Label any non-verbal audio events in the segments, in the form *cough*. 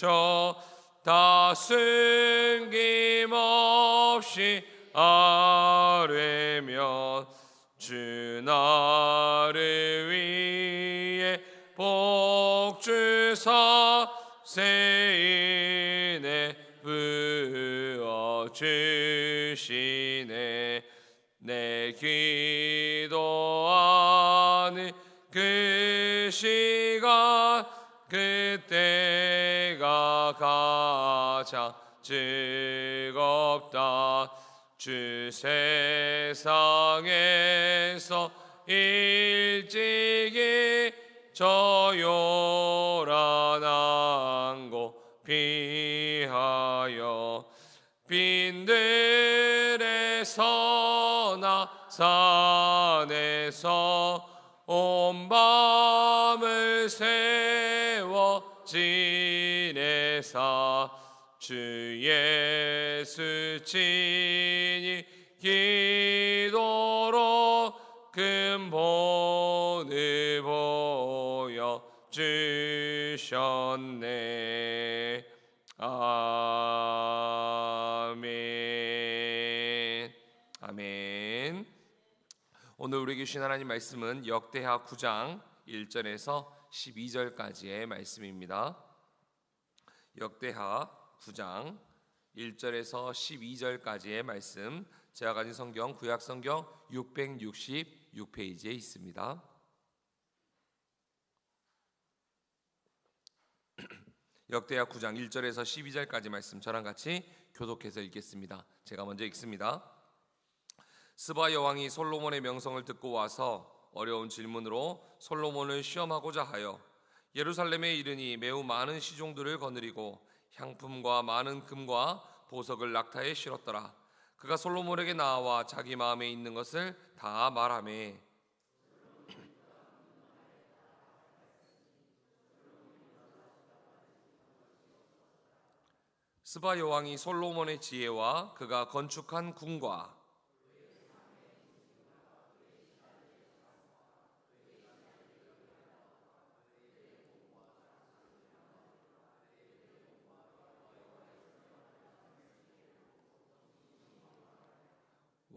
멈춰 다 숨김없이 아뢰며 주 나를 위해 복주사 세인에 부어 주시네. 내 기도하는 그 시간 그때 가 가장 즐겁다. 주 세상에서 일찍이 저 요란한 곳 피하여 빈들에서나 산에서 온 밤을 세워 지내사 주 예수 친히 기도로 근본을 보여 주셨네. 아멘. 아멘. 오늘 우리에게 주신 하나님 말씀은 역대하 9장 1절에서 12절까지의 말씀입니다 역대하 9장 1절에서 12절까지의 말씀 제가 가진 성경 구약 성경 666페이지에 있습니다. *clears throat* 역대하 9장 1절에서 12절까지 말씀 저랑 같이 교독해서 읽겠습니다. 제가 먼저 읽습니다. 스바 여왕이 솔로몬의 명성을 듣고 와서 어려운 질문으로 솔로몬을 시험하고자 하여 예루살렘에 이르니 매우 많은 시종들을 거느리고 향품과 많은 금과 보석을 낙타에 실었더라. 그가 솔로몬에게 나와 자기 마음에 있는 것을 다 말하매 스바 여왕이 솔로몬의 지혜와 그가 건축한 궁과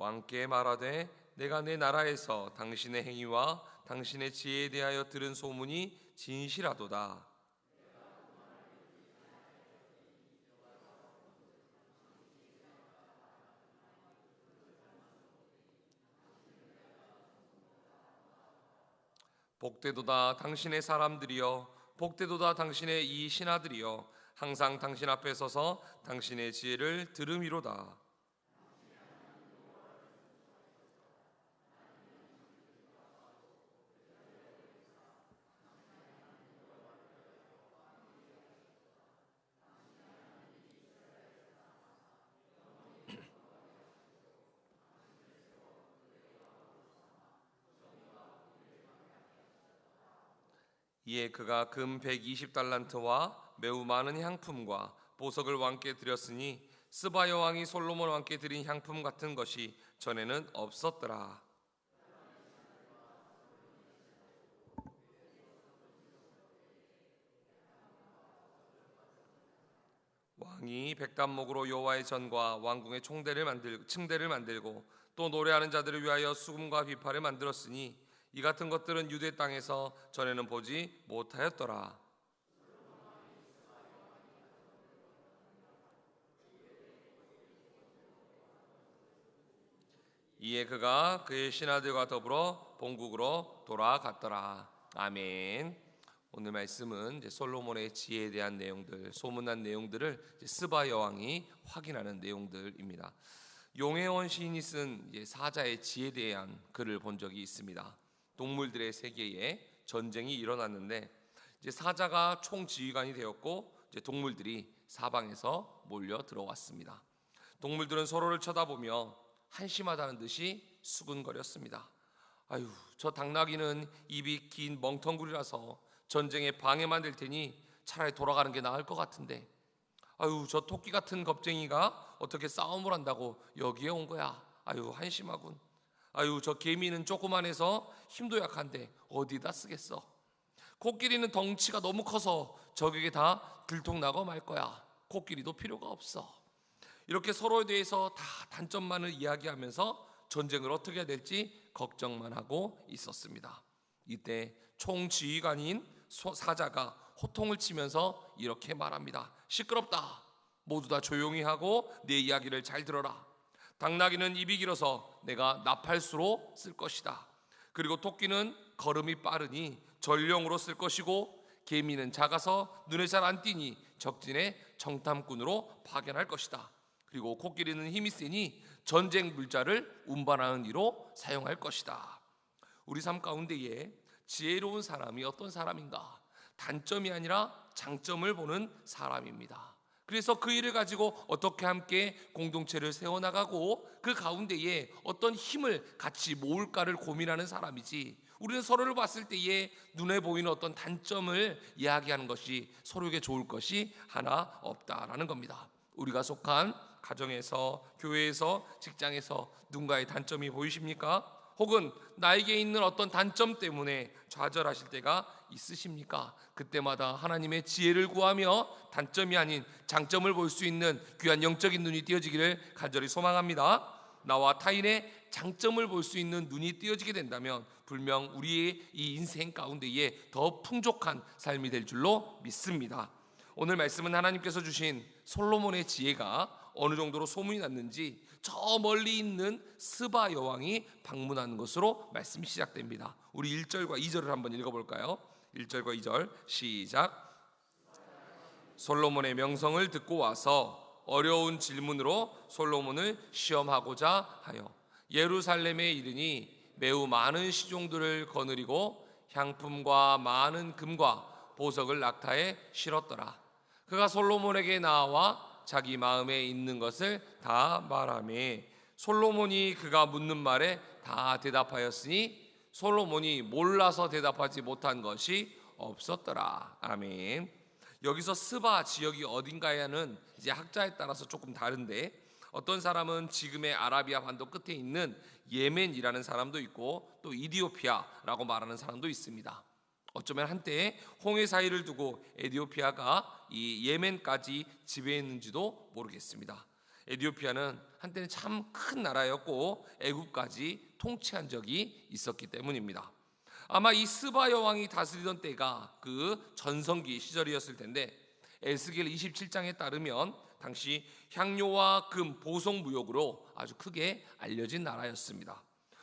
왕께 말하되 내가 내 나라에서 당신의 행위와 당신의 지혜에 대하여 들은 소문이 진실하도다. 복되도다 당신의 사람들이여 복되도다 당신의 이 신하들이여 항상 당신 앞에 서서 당신의 지혜를 들음이로다. 이에 그가 금 120달란트와 매우 많은 향품과 보석을 왕께 드렸으니 스바 여왕이 솔로몬 왕께 드린 향품 같은 것이 전에는 없었더라. 왕이 백단목으로 여호와의 전과 왕궁의 총대를 만들 층대를 만들고 또 노래하는 자들을 위하여 수금과 비파를 만들었으니 이 같은 것들은 유대 땅에서 전에는 보지 못하였더라. 이에 그가 그의 신하들과 더불어 본국으로 돌아갔더라. 아멘. 오늘 말씀은 솔로몬의 지혜에 대한 내용들, 소문난 내용들을 스바 여왕이 확인하는 내용들입니다. 용해원 시인이 쓴 사자의 지혜에 대한 글을 본 적이 있습니다. 동물들의 세계에 전쟁이 일어났는데 이제 사자가 총지휘관이 되었고 이제 동물들이 사방에서 몰려 들어왔습니다. 동물들은 서로를 쳐다보며 한심하다는 듯이 수근거렸습니다. 아유, 저 당나귀는 입이 긴 멍텅구리라서 전쟁에 방해만 될 테니 차라리 돌아가는 게 나을 것 같은데. 아유, 저 토끼 같은 겁쟁이가 어떻게 싸움을 한다고 여기에 온 거야. 아유, 한심하군. 아유 저 개미는 조그만해서 힘도 약한데 어디다 쓰겠어? 코끼리는 덩치가 너무 커서 적에게 다 들통나고 말 거야. 코끼리도 필요가 없어. 이렇게 서로에 대해서 다 단점만을 이야기하면서 전쟁을 어떻게 해야 될지 걱정만 하고 있었습니다. 이때 총지휘관인 소- 사자가 호통을 치면서 이렇게 말합니다. 시끄럽다. 모두 다 조용히 하고 내 이야기를 잘 들어라. 당나귀는 입이 길어서 내가 나팔수로 쓸 것이다. 그리고 토끼는 걸음이 빠르니 전령으로 쓸 것이고 개미는 작아서 눈에 잘 안 띄니 적진의 정탐꾼으로 파견할 것이다. 그리고 코끼리는 힘이 세니 전쟁 물자를 운반하는 이로 사용할 것이다. 우리 삶 가운데에 지혜로운 사람이 어떤 사람인가? 단점이 아니라 장점을 보는 사람입니다. 그래서 그 일을 가지고 어떻게 함께 공동체를 세워나가고 그 가운데에 어떤 힘을 같이 모을까를 고민하는 사람이지 우리는 서로를 봤을 때에 눈에 보이는 어떤 단점을 이야기하는 것이 서로에게 좋을 것이 하나 없다라는 겁니다. 우리가 속한 가정에서 교회에서 직장에서 누군가의 단점이 보이십니까? 혹은 나에게 있는 어떤 단점 때문에 좌절하실 때가 있으십니까? 그때마다 하나님의 지혜를 구하며 단점이 아닌 장점을 볼 수 있는 귀한 영적인 눈이 띄어지기를 간절히 소망합니다. 나와 타인의 장점을 볼 수 있는 눈이 띄어지게 된다면 분명 우리의 이 인생 가운데에 더 풍족한 삶이 될 줄로 믿습니다. 오늘 말씀은 하나님께서 주신 솔로몬의 지혜가 어느 정도로 소문이 났는지 저 멀리 있는 스바 여왕이 방문하는 것으로 말씀이 시작됩니다. 우리 1절과 2절을 한번 읽어 볼까요? 1절과 2절 시작. 솔로몬의 명성을 듣고 와서 어려운 질문으로 솔로몬을 시험하고자 하여 예루살렘에 이르니 매우 많은 시종들을 거느리고 향품과 많은 금과 보석을 낙타에 실었더라. 그가 솔로몬에게 나와 자기 마음에 있는 것을 다 말하매 솔로몬이 그가 묻는 말에 다 대답하였으니 솔로몬이 몰라서 대답하지 못한 것이 없었더라. 아멘. 여기서 스바 지역이 어딘가에는 이제 학자에 따라서 조금 다른데 어떤 사람은 지금의 아라비아 반도 끝에 있는 예멘이라는 사람도 있고 또 이디오피아라고 말하는 사람도 있습니다. 어쩌면 한때 홍해 사이를 두고 에디오피아가 이 예멘까지 지배했는지도 모르겠습니다. 에디오피아는 한때는 참 큰 나라였고 애국까지 통치한 적이 있었기 때문입니다. 아마 이 스바 여왕이 다스리던 때가 그 전성기 시절이었을 텐데 에스겔 27장에 따르면 당시 향료와 금 보석 무역으로 아주 크게 알려진 나라였습니다.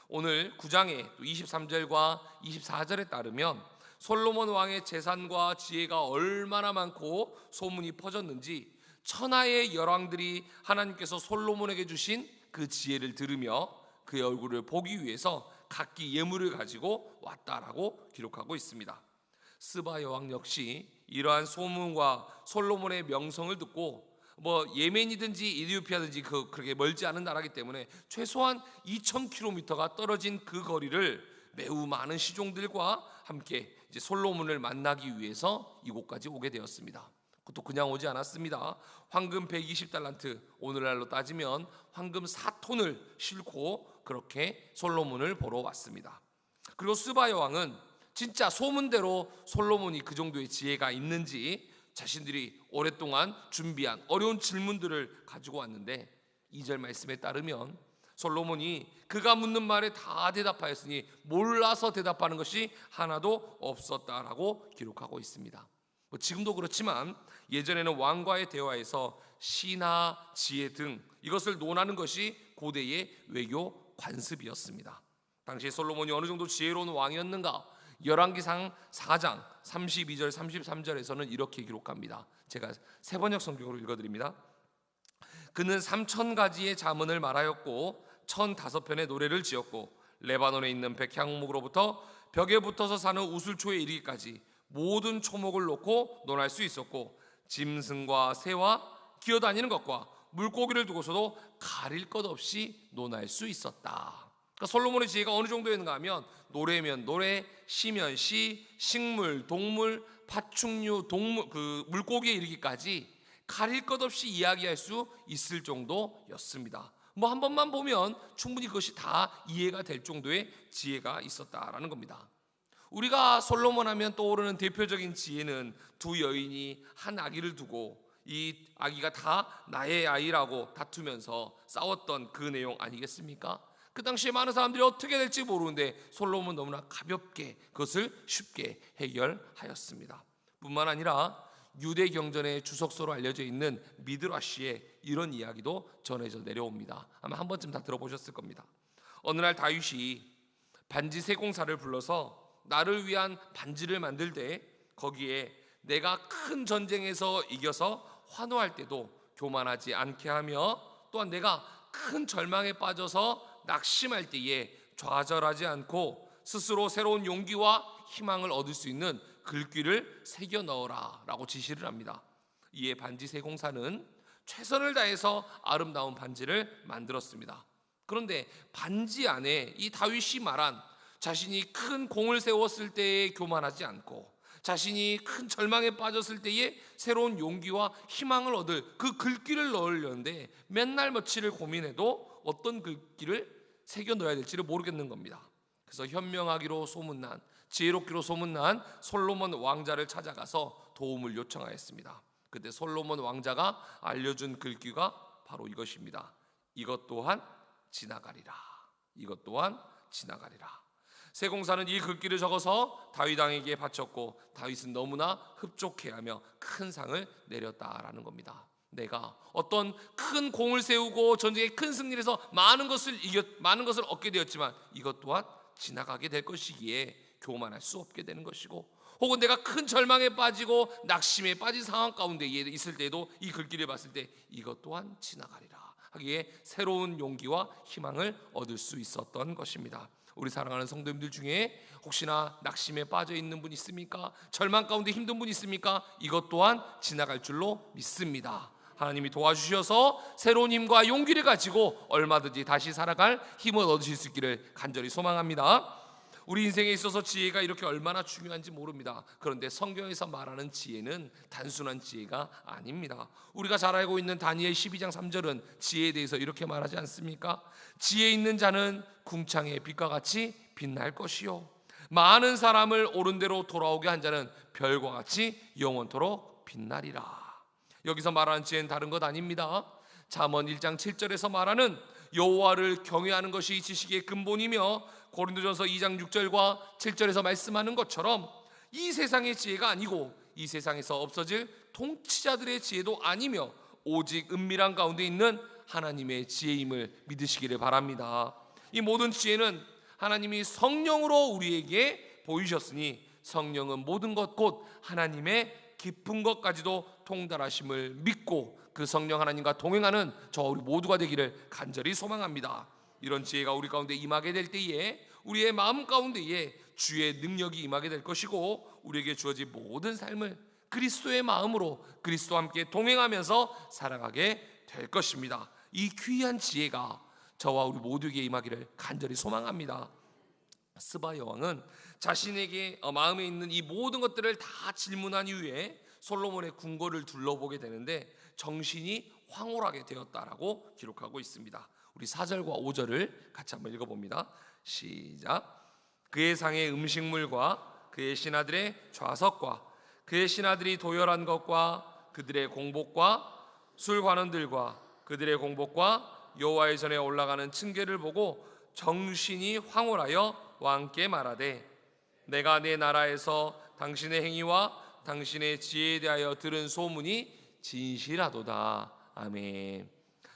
오늘 9장의 23절과 24절에 따르면 솔로몬 왕의 재산과 지혜가 얼마나 많고 소문이 퍼졌는지 천하의 열왕들이 하나님께서 솔로몬에게 주신 그 지혜를 들으며 그의 얼굴을 보기 위해서 각기 예물을 가지고 왔다라고 기록하고 있습니다. 스바 여왕 역시 이러한 소문과 솔로몬의 명성을 듣고 뭐 예멘이든지 이디오피아든지 그 그렇게 멀지 않은 나라기 때문에 최소한 2,000km가 떨어진 그 거리를 매우 많은 시종들과 함께 이제 솔로몬을 만나기 위해서 이곳까지 오게 되었습니다. 그것도 그냥 오지 않았습니다. 황금 120달란트 오늘날로 따지면 황금 4톤을 싣고 그렇게 솔로몬을 보러 왔습니다. 그리고 스바 여왕은 진짜 소문대로 솔로몬이 그 정도의 지혜가 있는지 자신들이 오랫동안 준비한 어려운 질문들을 가지고 왔는데 2절 말씀에 따르면 솔로몬이 그가 묻는 말에 다 대답하였으니 몰라서 대답하는 것이 하나도 없었다라고 기록하고 있습니다. 뭐 지금도 그렇지만 예전에는 왕과의 대화에서 시나 지혜 등 이것을 논하는 것이 고대의 외교 관습이었습니다. 당시 솔로몬이 어느 정도 지혜로운 왕이었는가? 열왕기상 4장 32절 33절에서는 이렇게 기록합니다. 제가 세 번역 성경으로 읽어 드립니다. 그는 3천 가지의 자문을 말하였고 1,005편의 노래를 지었고 레바논에 있는 백향목으로부터 벽에 붙어서 사는 우슬초에 이르기까지 모든 초목을 놓고 논할 수 있었고 짐승과 새와 기어다니는 것과 물고기를 두고서도 가릴 것 없이 논할 수 있었다. 그러니까 솔로몬의 지혜가 어느 정도였는가 하면 노래면 노래, 시면 시, 식물, 동물, 파충류, 동물 그 물고기에 이르기까지 가릴 것 없이 이야기할 수 있을 정도였습니다. 뭐 한 번만 보면 충분히 그것이 다 이해가 될 정도의 지혜가 있었다라는 겁니다. 우리가 솔로몬 하면 떠오르는 대표적인 지혜는 두 여인이 한 아기를 두고 이 아기가 다 나의 아이라고 다투면서 싸웠던 그 내용 아니겠습니까? 그 당시에 많은 사람들이 어떻게 될지 모르는데 솔로몬 너무나 가볍게 그것을 쉽게 해결하였습니다. 뿐만 아니라 유대 경전의 주석서로 알려져 있는 미드라시에 이런 이야기도 전해져 내려옵니다. 아마 한 번쯤 다 들어보셨을 겁니다. 어느 날 다윗이 반지 세공사를 불러서 나를 위한 반지를 만들 때 거기에 내가 큰 전쟁에서 이겨서 환호할 때도 교만하지 않게 하며 또한 내가 큰 절망에 빠져서 낙심할 때에 좌절하지 않고 스스로 새로운 용기와 희망을 얻을 수 있는 글귀를 새겨 넣어라라고 지시를 합니다. 이에 반지 세공사는 최선을 다해서 아름다운 반지를 만들었습니다. 그런데 반지 안에 이 다윗이 말한 자신이 큰 공을 세웠을 때에 교만하지 않고 자신이 큰 절망에 빠졌을 때에 새로운 용기와 희망을 얻을 그 글귀를 넣으려는데 맨날 며칠을 고민해도 어떤 글귀를 새겨 넣어야 될지를 모르겠는 겁니다. 그래서 현명하기로 소문난 지혜롭기로 소문난 솔로몬 왕자를 찾아가서 도움을 요청하였습니다. 그때 솔로몬 왕자가 알려준 글귀가 바로 이것입니다. 이것 또한 지나가리라. 이것 또한 지나가리라. 세공사는 이 글귀를 적어서 다윗 왕에게 바쳤고 다윗은 너무나 흡족해하며 큰 상을 내렸다라는 겁니다. 내가 어떤 큰 공을 세우고 전쟁에 큰 승리를 해서 많은 것을 이겼 많은 것을 얻게 되었지만 이것 또한 지나가게 될 것이기에 교만할 수 없게 되는 것이고 혹은 내가 큰 절망에 빠지고 낙심에 빠진 상황 가운데 있을 때도 이 글귀를 봤을 때 이것 또한 지나가리라 하기에 새로운 용기와 희망을 얻을 수 있었던 것입니다. 우리 사랑하는 성도님들 중에 혹시나 낙심에 빠져 있는 분 있습니까? 절망 가운데 힘든 분 있습니까? 이것 또한 지나갈 줄로 믿습니다. 하나님이 도와주셔서 새로운 힘과 용기를 가지고 얼마든지 다시 살아갈 힘을 얻으실 수 있기를 간절히 소망합니다. 우리 인생에 있어서 지혜가 이렇게 얼마나 중요한지 모릅니다. 그런데 성경에서 말하는 지혜는 단순한 지혜가 아닙니다. 우리가 잘 알고 있는 다니엘 12장 3절은 지혜에 대해서 이렇게 말하지 않습니까? 지혜 있는 자는 궁창의 빛과 같이 빛날 것이요. 많은 사람을 옳은 대로 돌아오게 한 자는 별과 같이 영원토록 빛나리라. 여기서 말하는 지혜는 다른 것 아닙니다. 잠언 1장 7절에서 말하는 여호와를 경외하는 것이 지식의 근본이며 고린도전서 2장 6절과 7절에서 말씀하는 것처럼 이 세상의 지혜가 아니고 이 세상에서 없어질 통치자들의 지혜도 아니며 오직 은밀한 가운데 있는 하나님의 지혜임을 믿으시기를 바랍니다. 이 모든 지혜는 하나님이 성령으로 우리에게 보이셨으니 성령은 모든 것 곧 하나님의 깊은 것까지도 통달하심을 믿고 그 성령 하나님과 동행하는 저 우리 모두가 되기를 간절히 소망합니다. 이런 지혜가 우리 가운데 임하게 될 때에 우리의 마음 가운데에 주의 능력이 임하게 될 것이고 우리에게 주어진 모든 삶을 그리스도의 마음으로 그리스도와 함께 동행하면서 살아가게 될 것입니다. 이 귀한 지혜가 저와 우리 모두에게 임하기를 간절히 소망합니다. 스바 여왕은 자신에게 어, 마음에 있는 이 모든 것들을 다 질문한 이후에 솔로몬의 궁궐을 둘러보게 되는데 정신이 황홀하게 되었다라고 기록하고 있습니다. 우리 4절과 5절을 같이 한번 읽어봅니다. 시작. 그의 상의 음식물과 그의 신하들의 좌석과 그의 신하들이 도열한 것과 그들의 공복과 술 관원들과 그들의 공복과 여호와의 전에 올라가는 층계를 보고 정신이 황홀하여 왕께 말하되 내가 내 나라에서 당신의 행위와 당신의 지혜에 대하여 들은 소문이 진실하도다. 아멘.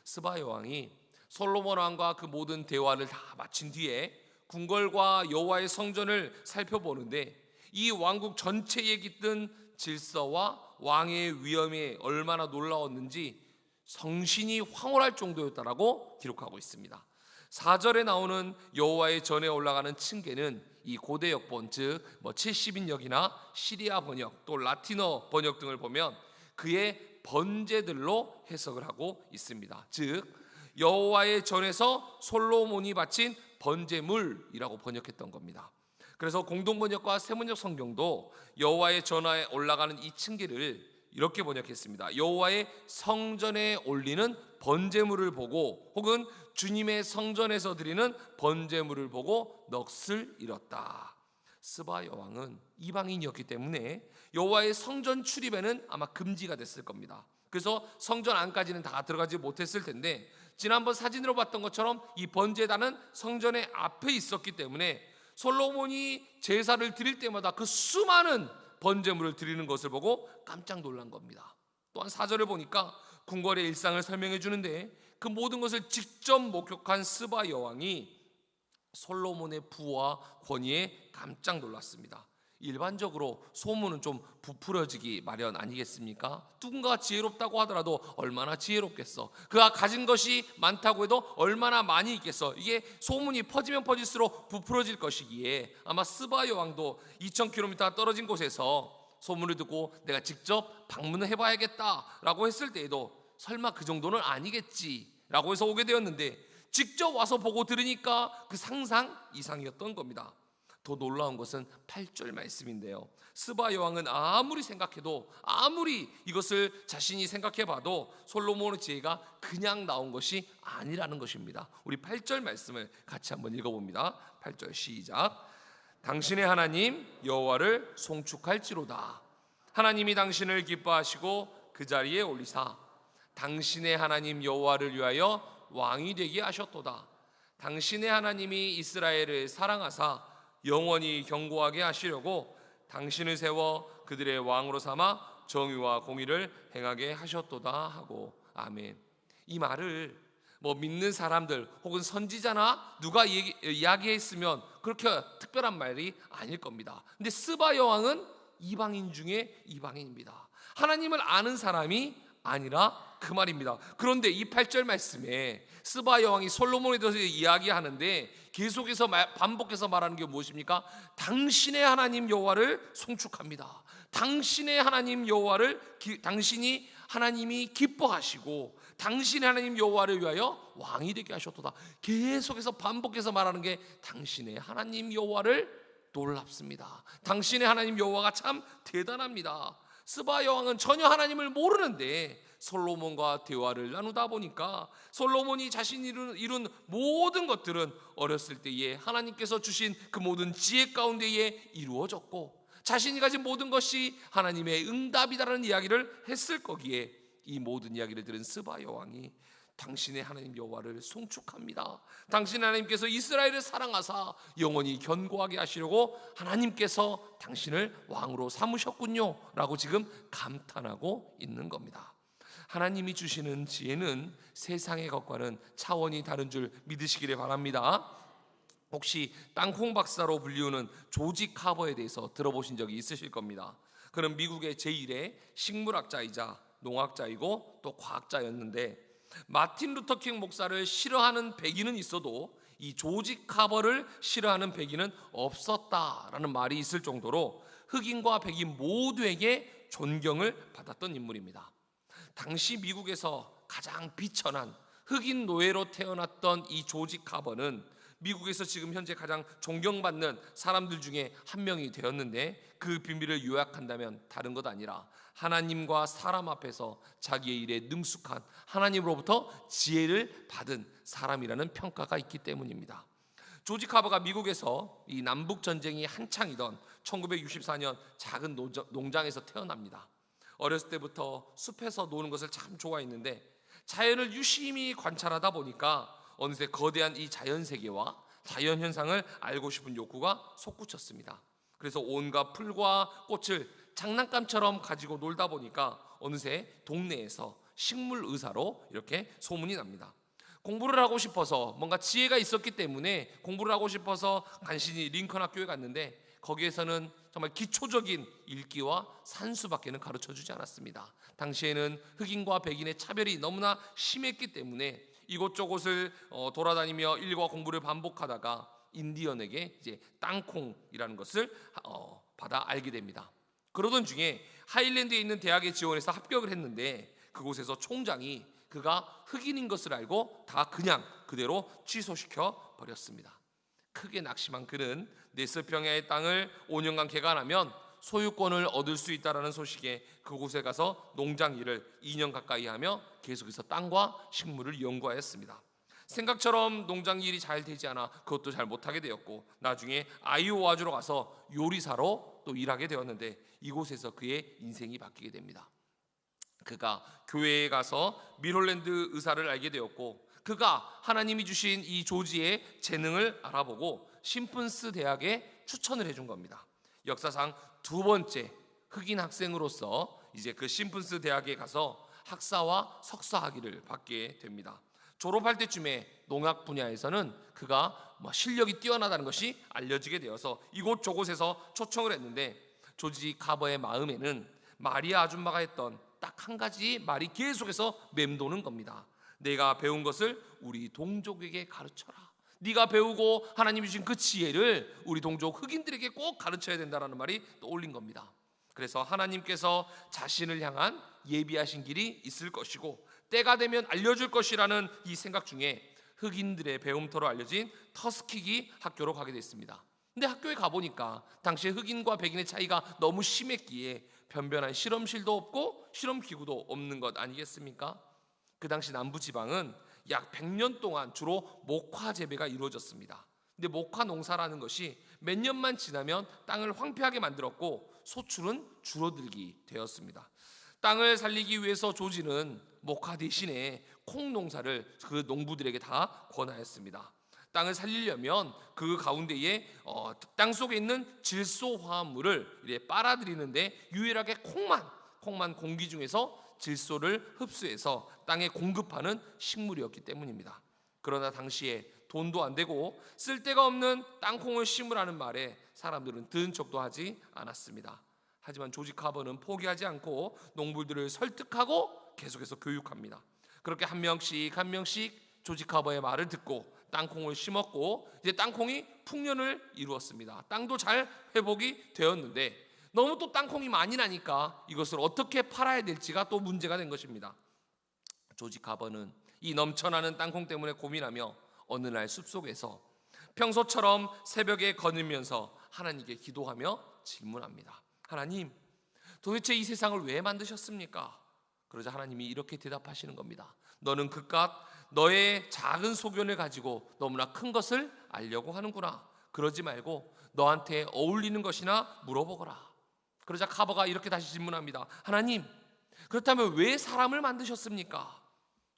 스바 여왕이 솔로몬 왕과 그 모든 대화를 다 마친 뒤에 궁궐과 여호와의 성전을 살펴보는데 이 왕국 전체에 깃든 질서와 왕의 위엄이 얼마나 놀라웠는지 성신이 황홀할 정도였다라고 기록하고 있습니다. 4절에 나오는 여호와의 전에 올라가는 층계는 이 고대 역본 즉뭐 70인역이나 시리아 번역 또 라틴어 번역 등을 보면 그의 번제들로 해석을 하고 있습니다. 즉 여호와의 전에서 솔로몬이 바친 번제물이라고 번역했던 겁니다. 그래서 공동 번역과 세번역 성경도 여호와의 전화에 올라가는 이 층계를 이렇게 번역했습니다. 여호와의 성전에 올리는 번제물을 보고 혹은 주님의 성전에서 드리는 번제물을 보고 넋을 잃었다. 스바 여왕은 이방인이었기 때문에 여호와의 성전 출입에는 아마 금지가 됐을 겁니다. 그래서 성전 안까지는 다 들어가지 못했을 텐데 지난번 사진으로 봤던 것처럼 이 번제단은 성전의 앞에 있었기 때문에 솔로몬이 제사를 드릴 때마다 그 수많은 번제물을 드리는 것을 보고 깜짝 놀란 겁니다. 또한 사절을 보니까 궁궐의 일상을 설명해 주는데 그 모든 것을 직접 목격한 스바 여왕이 솔로몬의 부와 권위에 깜짝 놀랐습니다. 일반적으로 소문은 좀 부풀어지기 마련 아니겠습니까? 누군가 지혜롭다고 하더라도 얼마나 지혜롭겠어. 그가 가진 것이 많다고 해도 얼마나 많이 있겠어. 이게 소문이 퍼지면 퍼질수록 부풀어질 것이기에 아마 스바 여왕도 2,000km 떨어진 곳에서 소문을 듣고 내가 직접 방문을 해봐야겠다라고 했을 때에도 설마 그 정도는 아니겠지라고 해서 오게 되었는데 직접 와서 보고 들으니까 그 상상 이상이었던 겁니다. 더 놀라운 것은 8절 말씀인데요. 스바 여왕은 아무리 생각해도 아무리 이것을 자신이 생각해 봐도 솔로몬의 지혜가 그냥 나온 것이 아니라는 것입니다. 우리 8절 말씀을 같이 한번 읽어 봅니다. 8절 시작. 당신의 하나님 여호와를 송축할지로다. 하나님이 당신을 기뻐하시고 그 자리에 올리사 당신의 하나님 여호와를 위하여 왕이 되게 하셨도다. 당신의 하나님이 이스라엘을 사랑하사 영원히 경고하게 하시려고 당신을 세워 그들의 왕으로 삼아 정의와 공의를 행하게 하셨도다 하고 아멘. 이 말을 뭐 믿는 사람들 혹은 선지자나 누가 얘기, 이야기했으면 그렇게 특별한 말이 아닐 겁니다. 근데 스바 여왕은 이방인 중에 이방인입니다. 하나님을 아는 사람이 아니라 그 말입니다. 그런데 이 8절 말씀에 스바 여왕이 솔로몬에 대해서 이야기하는데 계속해서 반복해서 말하는 게 무엇입니까? 당신의 하나님 여호와를 송축합니다. 당신의 하나님 여호와를 당신이 하나님이 기뻐하시고 당신의 하나님 여호와를 위하여 왕이 되게 하셨도다. 계속해서 반복해서 말하는 게 당신의 하나님 여호와를 놀랍습니다. 당신의 하나님 여호와가 참 대단합니다. 스바 여왕은 전혀 하나님을 모르는데 솔로몬과 대화를 나누다 보니까 솔로몬이 자신이 이룬, 모든 것들은 어렸을 때에 하나님께서 주신 그 모든 지혜 가운데에 이루어졌고 자신이 가진 모든 것이 하나님의 응답이다라는 이야기를 했을 거기에 이 모든 이야기를 들은 스바 여왕이 당신의 하나님 여호와를 송축합니다. 당신 하나님께서 이스라엘을 사랑하사 영원히 견고하게 하시려고 하나님께서 당신을 왕으로 삼으셨군요라고 지금 감탄하고 있는 겁니다. 하나님이 주시는 지혜는 세상의 것과는 차원이 다른 줄 믿으시기를 바랍니다. 혹시 땅콩 박사로 불리우는 조지 카버에 대해서 들어보신 적이 있으실 겁니다. 그는 미국의 제1의 식물학자이자 농학자이고 또 과학자였는데 마틴 루터킹 목사를 싫어하는 백인은 있어도 이 조지 카버를 싫어하는 백인은 없었다라는 말이 있을 정도로 흑인과 백인 모두에게 존경을 받았던 인물입니다. 당시 미국에서 가장 비천한 흑인 노예로 태어났던 이 조지 카버는 미국에서 지금 현재 가장 존경받는 사람들 중에 한 명이 되었는데 그 비밀을 요약한다면 다른 것 아니라 하나님과 사람 앞에서 자기의 일에 능숙한 하나님으로부터 지혜를 받은 사람이라는 평가가 있기 때문입니다. 조지 카버가 미국에서 이 남북 전쟁이 한창이던 1964년 작은 농장에서 태어납니다. 어렸을 때부터 숲에서 노는 것을 참 좋아했는데 자연을 유심히 관찰하다 보니까 어느새 거대한 이 자연 세계와 자연 현상을 알고 싶은 욕구가 솟구쳤습니다. 그래서 온갖 풀과 꽃을 장난감처럼 가지고 놀다 보니까 어느새 동네에서 식물 의사로 이렇게 소문이 납니다. 공부를 하고 싶어서 뭔가 지혜가 있었기 때문에 공부를 하고 싶어서 간신히 링컨 학교에 갔는데 거기에서는 정말 기초적인 읽기와 산수밖에는 가르쳐 주지 않았습니다. 당시에는 흑인과 백인의 차별이 너무나 심했기 때문에 이곳저곳을 어, 돌아다니며 일과 공부를 반복하다가 인디언에게 이제 땅콩이라는 것을 어, 받아 알게 됩니다. 그러던 중에 하일랜드에 있는 대학에 지원해서 합격을 했는데 그곳에서 총장이 그가 흑인인 것을 알고 다 그냥 그대로 취소시켜 버렸습니다. 크게 낙심한 그는 네스평야의 땅을 5년간 개간하면 소유권을 얻을 수 있다라는 소식에 그곳에 가서 농장 일을 2년 가까이 하며 계속해서 땅과 식물을 연구하였습니다. 생각처럼 농장 일이 잘 되지 않아 그것도 잘 못하게 되었고 나중에 아이오와주로 가서 요리사로 또 일하게 되었는데 이곳에서 그의 인생이 바뀌게 됩니다. 그가 교회에 가서 미롤랜드 의사를 알게 되었고 그가 하나님이 주신 이 조지의 재능을 알아보고 심픈스 대학에 추천을 해준 겁니다. 역사상 두 번째 흑인 학생으로서 이제 그 심픈스 대학에 가서 학사와 석사 학위를 받게 됩니다. 졸업할 때쯤에 농학 분야에서는 그가 뭐 실력이 뛰어나다는 것이 알려지게 되어서 이곳 저곳에서 초청을 했는데 조지 카버의 마음에는 마리아 아줌마가 했던 딱 한 가지 말이 계속해서 맴도는 겁니다. 내가 배운 것을 우리 동족에게 가르쳐라. 네가 배우고 하나님이 주신 그 지혜를 우리 동족 흑인들에게 꼭 가르쳐야 된다라는 말이 떠올린 겁니다. 그래서 하나님께서 자신을 향한 예비하신 길이 있을 것이고 때가 되면 알려줄 것이라는 이 생각 중에 흑인들의 배움터로 알려진 터스키기 학교로 가게 됐습니다. 근데 학교에 가보니까 당시에 흑인과 백인의 차이가 너무 심했기에 변변한 실험실도 없고 실험 기구도 없는 것 아니겠습니까? 그 당시 남부 지방은 약 100년 동안 주로 목화 재배가 이루어졌습니다. 근데 목화 농사라는 것이 몇 년만 지나면 땅을 황폐하게 만들었고 소출은 줄어들기 되었습니다. 땅을 살리기 위해서 조지는 목화 대신에 콩 농사를 그 농부들에게 다 권하였습니다. 땅을 살리려면 그 가운데에 어, 땅 속에 있는 질소 화합물을 빨아들이는데 유일하게 콩만 콩만 공기 중에서 질소를 흡수해서 땅에 공급하는 식물이었기 때문입니다. 그러나 당시에 돈도 안 되고 쓸데가 없는 땅콩을 심으라는 말에 사람들은 들은 척도 하지 않았습니다. 하지만 조지 카버는 포기하지 않고 농부들을 설득하고 계속해서 교육합니다. 그렇게 한 명씩 한 명씩 조지 카버의 말을 듣고 땅콩을 심었고 이제 땅콩이 풍년을 이루었습니다. 땅도 잘 회복이 되었는데 너무 또 땅콩이 많이 나니까 이것을 어떻게 팔아야 될지가 또 문제가 된 것입니다. 조지 카버는 이 넘쳐나는 땅콩 때문에 고민하며 어느 날 숲속에서 평소처럼 새벽에 거닐면서 하나님께 기도하며 질문합니다. 하나님, 도대체 이 세상을 왜 만드셨습니까? 그러자 하나님이 이렇게 대답하시는 겁니다. 너는 그깟 너의 작은 소견을 가지고 너무나 큰 것을 알려고 하는구나. 그러지 말고 너한테 어울리는 것이나 물어보거라. 그러자 카버가 이렇게 다시 질문합니다. 하나님, 그렇다면 왜 사람을 만드셨습니까?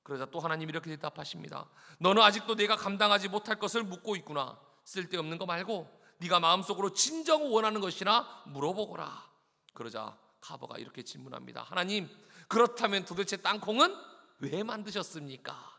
그러자 또 하나님이 이렇게 대답하십니다. 너는 아직도 내가 감당하지 못할 것을 묻고 있구나. 쓸데없는 거 말고 네가 마음속으로 진정 원하는 것이나 물어보거라. 그러자 카버가 이렇게 질문합니다. 하나님, 그렇다면 도대체 땅콩은 왜 만드셨습니까?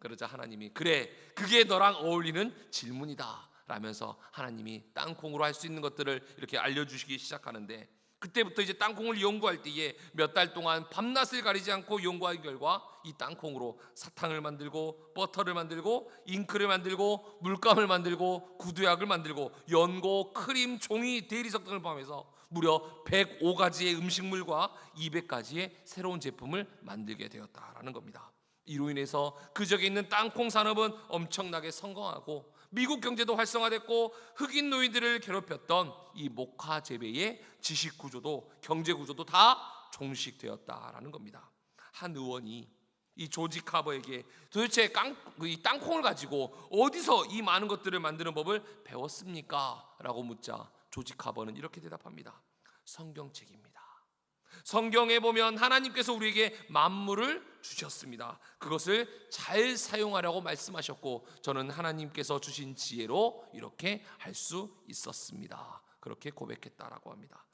그러자 하나님이 그래, 그게 너랑 어울리는 질문이다. 라면서 하나님이 땅콩으로 할 수 있는 것들을 이렇게 알려주시기 시작하는데 그때부터 이제 땅콩을 연구할 때에 몇 달 동안 밤낮을 가리지 않고 연구한 결과 이 땅콩으로 사탕을 만들고 버터를 만들고 잉크를 만들고 물감을 만들고 구두약을 만들고 연고, 크림, 종이, 대리석 등을 포함해서 무려 105가지의 음식물과 200가지의 새로운 제품을 만들게 되었다라는 겁니다. 이로 인해서 그 지역에 있는 땅콩 산업은 엄청나게 성공하고 미국 경제도 활성화됐고 흑인 노인들을 괴롭혔던 이 목화 재배의 지식 구조도 경제 구조도 다 종식되었다라는 겁니다. 한 의원이 이 조지 카버에게 도대체 깡, 이 땅콩을 가지고 어디서 이 많은 것들을 만드는 법을 배웠습니까? 라고 묻자 조지 카버는 이렇게 대답합니다. 성경책입니다. 성경에 보면 하나님께서 우리에게 만물을 주셨습니다. 그것을 잘 사용하라고 말씀하셨고 저는 하나님께서 주신 지혜로 이렇게 할 수 있었습니다. 그렇게 고백했다라고 합니다.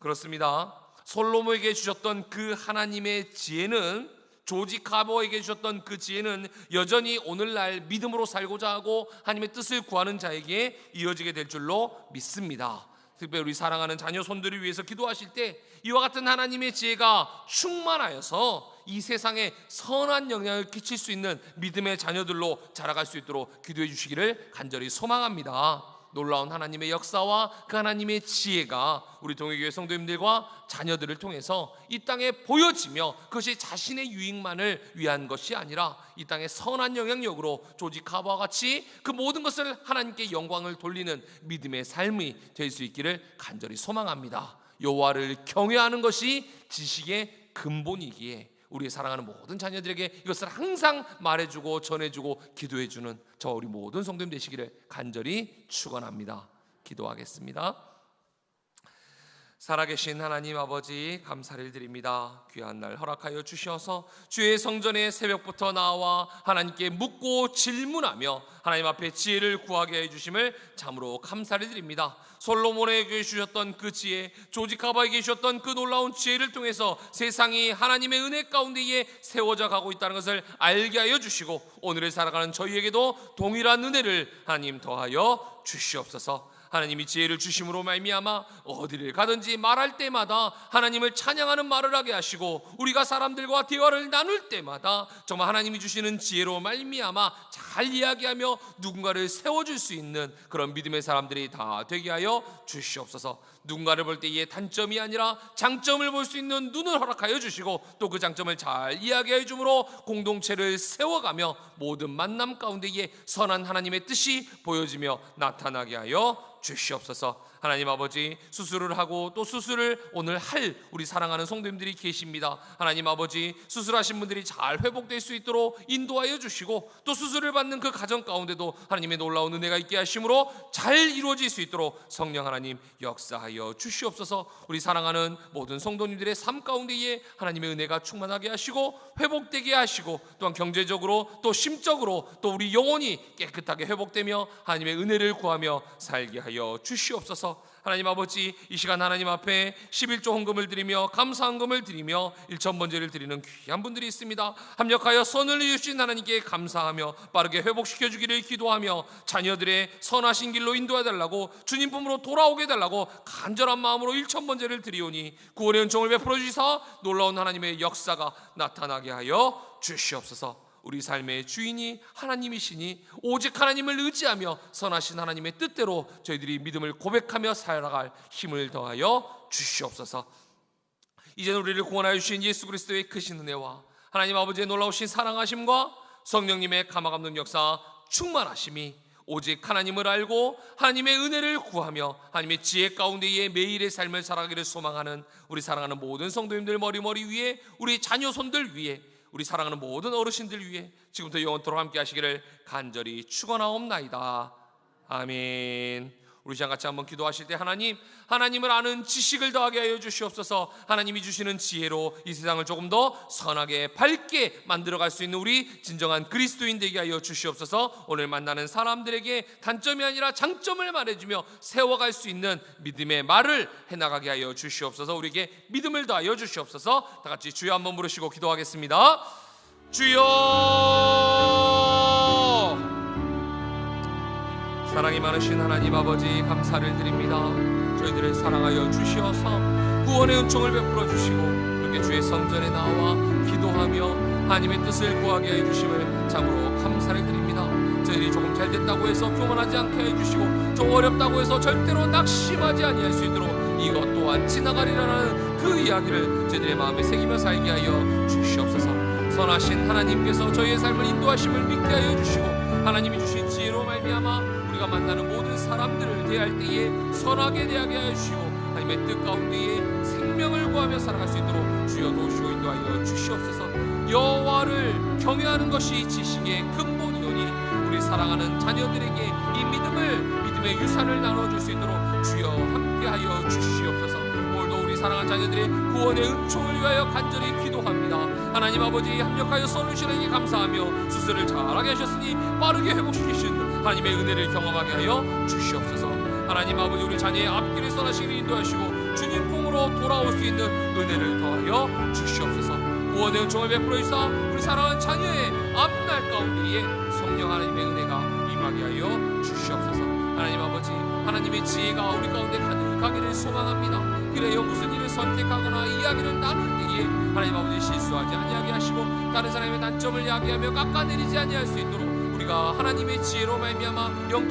그렇습니다. 솔로몬에게 주셨던 그 하나님의 지혜는 조지 카버에게 주셨던 그 지혜는 여전히 오늘날 믿음으로 살고자 하고 하나님의 뜻을 구하는 자에게 이어지게 될 줄로 믿습니다. 특별히 우리 사랑하는 자녀 손들을 위해서 기도하실 때 이와 같은 하나님의 지혜가 충만하여서 이 세상에 선한 영향을 끼칠 수 있는 믿음의 자녀들로 자라갈 수 있도록 기도해 주시기를 간절히 소망합니다. 놀라운 하나님의 역사와 그 하나님의 지혜가 우리 동해교회 성도님들과 자녀들을 통해서 이 땅에 보여지며 그것이 자신의 유익만을 위한 것이 아니라 이 땅의 선한 영향력으로 카바와 같이 그 모든 것을 하나님께 영광을 돌리는 믿음의 삶이 될 수 있기를 간절히 소망합니다. 여호와를 경외하는 것이 지식의 근본이기에 우리 사랑하는 모든 자녀들에게 이것을 항상 말해주고 전해주고 기도해주는 저와 우리 모든 성도님 되시기를 간절히 축원합니다. 기도하겠습니다. 살아계신 하나님 아버지 감사를 드립니다. 귀한 날 허락하여 주셔서 주의 성전에 새벽부터 나와 하나님께 묻고 질문하며 하나님 앞에 지혜를 구하게 해 주심을 참으로 감사를 드립니다. 솔로몬에게 주셨던 그 지혜, 조지카바에게 주셨던 그 놀라운 지혜를 통해서 세상이 하나님의 은혜 가운데에 세워져 가고 있다는 것을 알게 하여 주시고 오늘을 살아가는 저희에게도 동일한 은혜를 하나님 더하여 주시옵소서. 하나님이 지혜를 주심으로 말미암아 어디를 가든지 말할 때마다 하나님을 찬양하는 말을 하게 하시고 우리가 사람들과 대화를 나눌 때마다 정말 하나님이 주시는 지혜로 말미암아 잘 이야기하며 누군가를 세워줄 수 있는 그런 믿음의 사람들이 다 되게 하여 주시옵소서. 누군가를 볼 때의 단점이 아니라 장점을 볼 수 있는 눈을 허락하여 주시고 또 그 장점을 잘 이야기해 주므로 공동체를 세워가며 모든 만남 가운데에 선한 하나님의 뜻이 보여지며 나타나게 하여 주시옵소서. 하나님 아버지 수술을 하고 또 수술을 오늘 할 우리 사랑하는 성도님들이 계십니다. 하나님 아버지 수술하신 분들이 잘 회복될 수 있도록 인도하여 주시고 또 수술을 받는 그 가정 가운데도 하나님의 놀라운 은혜가 있게 하심으로 잘 이루어질 수 있도록 성령 하나님 역사하여 주시옵소서. 우리 사랑하는 모든 성도님들의 삶 가운데에 하나님의 은혜가 충만하게 하시고 회복되게 하시고 또한 경제적으로 또 심적으로 또 우리 영혼이 깨끗하게 회복되며 하나님의 은혜를 구하며 살게 하여 주시옵소서. 하나님 아버지 이 시간 하나님 앞에 11조 헌금을 드리며 감사 헌금을 드리며 일천 번제를 드리는 귀한 분들이 있습니다. 합력하여 선을 이으신 하나님께 감사하며 빠르게 회복시켜 주기를 기도하며 자녀들의 선하신 길로 인도해 달라고 주님 품으로 돌아오게 달라고 간절한 마음으로 일천 번제를 드리오니 구원의 은총을 베풀어 주시사 놀라운 하나님의 역사가 나타나게 하여 주시옵소서. 우리 삶의 주인이 하나님이시니 오직 하나님을 의지하며 선하신 하나님의 뜻대로 저희들이 믿음을 고백하며 살아갈 힘을 더하여 주시옵소서. 이제 우리를 구원하여 주신 예수 그리스도의 크신 은혜와 하나님 아버지의 놀라우신 사랑하심과 성령님의 감화감동 역사 충만하심이 오직 하나님을 알고 하나님의 은혜를 구하며 하나님의 지혜 가운데에 매일의 삶을 살아가기를 소망하는 우리 사랑하는 모든 성도님들 머리머리 위에 우리 자녀 손들 위에 우리 사랑하는 모든 어르신들 위해 지금부터 영원토록 함께 하시기를 간절히 축원하옵나이다. 아멘. 우리 시간 같이 한번 기도하실 때 하나님 하나님을 아는 지식을 더하게 하여 주시옵소서. 하나님이 주시는 지혜로 이 세상을 조금 더 선하게 밝게 만들어 갈 수 있는 우리 진정한 그리스도인 되게 하여 주시옵소서. 오늘 만나는 사람들에게 단점이 아니라 장점을 말해 주며 세워 갈 수 있는 믿음의 말을 해 나가게 하여 주시옵소서. 우리에게 믿음을 더하여 주시옵소서. 다 같이 주여 한번 부르시고 기도하겠습니다. 주여 사랑이 많으신 하나님 아버지 감사를 드립니다. 저희들을 사랑하여 주시어서 구원의 은총을 베풀어 주시고 이렇게 주의 성전에 나와 기도하며 하나님의 뜻을 구하게 해 주심을 참으로 감사를 드립니다. 저희들이 조금 잘 됐다고 해서 교만하지 않게 해 주시고 좀 어렵다고 해서 절대로 낙심하지 아니할 수 있도록 이것 또한 지나가리라는 그 이야기를 저희들의 마음에 새기며 살게 하여 주시옵소서. 선하신 하나님께서 저희의 삶을 인도하심을 믿게 하여 주시고 하나님이 주신 지혜로 말미암아 만나는 모든 사람들을 대할 때에 선하게 대하게 주시고 하나님의 뜻 가운데에 생명을 구하며 살아갈 수 있도록 주여 도우시고 인도하여 주시옵소서. 여호와를 경외하는 것이 지식의 근본이오니 우리 사랑하는 자녀들에게 이 믿음을 믿음의 유산을 나눠줄 수 있도록 주여 함께하여 주시옵소서. 오늘도 우리 사랑하는 자녀들의 구원의 은총을 위하여 간절히 기도합니다. 하나님 아버지 합력하여 써주시는 게 감사하며 수술을 잘하게 하셨으니 빠르게 회복시키신 하나님의 은혜를 경험하게 하여 주시옵소서. 하나님 아버지 우리 자녀의 앞길을 선하시기를 인도하시고 주님 품으로 돌아올 수 있는 은혜를 더하여 주시옵소서. 구원의 은총을 베풀어 주사 우리 사랑하는 자녀의 앞날 가운데에 성령 하나님의 은혜가 임하게 하여 주시옵소서. 하나님 아버지 하나님의 지혜가 우리 가운데 가득하기를 소망합니다. 그래요 무슨 일을 선택하거나 이야기를 나눌 때에 하나님 아버지 실수하지 아니하게 하시고 다른 사람의 단점을 이야기하며 깎아내리지 아니할 수 있도록 우리가 하나님의 지혜로 말미암아 영적